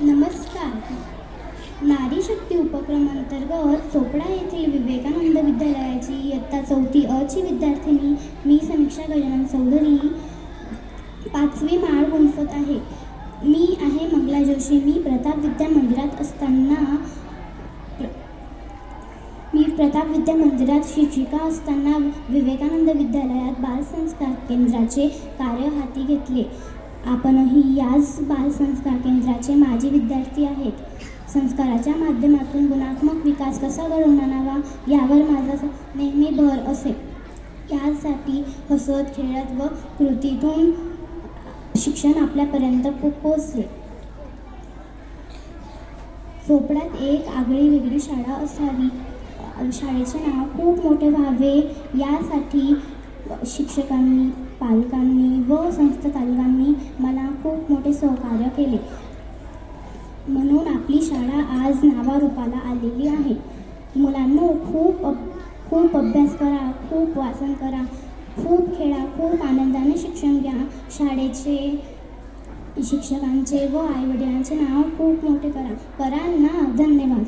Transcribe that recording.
नमस्कार. नारी शक्ती उपक्रम अंतर्गत चोपडा येथील विवेकानंद विद्यालयाची इयत्ता चौथी अची विद्यार्थिनी मी समीक्षा गजानन चौधरी पाचवी माळ गुंफत आहे. मी आहे मंगला जोशी. मी प्रताप विद्या मंदिरात असताना मी प्रताप विद्या मंदिरात शिक्षिका असताना विवेकानंद विद्यालयात बालसंस्कार केंद्राचे कार्य हाती घेतले. आपणही याच बालसंस्कार केंद्राचे माजी विद्यार्थी आहेत. संस्काराच्या माध्यमातून गुणात्मक विकास कसा घडवून आणावा यावर माझा नेहमी भर असे यासाठी हसत खेळत व कृतीतून शिक्षण आपल्यापर्यंत पोहोचले. चोपड्यात एक आगळी वेगळी शाळा असावी. शाळेचे नाव खूप मोठे व्हावे यासाठी शिक्षकांनी पालकांनी व संस्थाचालकांनी मला खूप मोठे सहकार्य केले. म्हणून आपली शाळा आज नावारूपाला आलेली आहे. मुलांनो खूप अभ- खूप अभ्यास करा खूप वाचन करा खूप खेळा खूप आनंदाने शिक्षण घ्या. शाळेचे शिक्षकांचे व आईवडिलांचे नाव खूप मोठे करा. करा ना. धन्यवाद.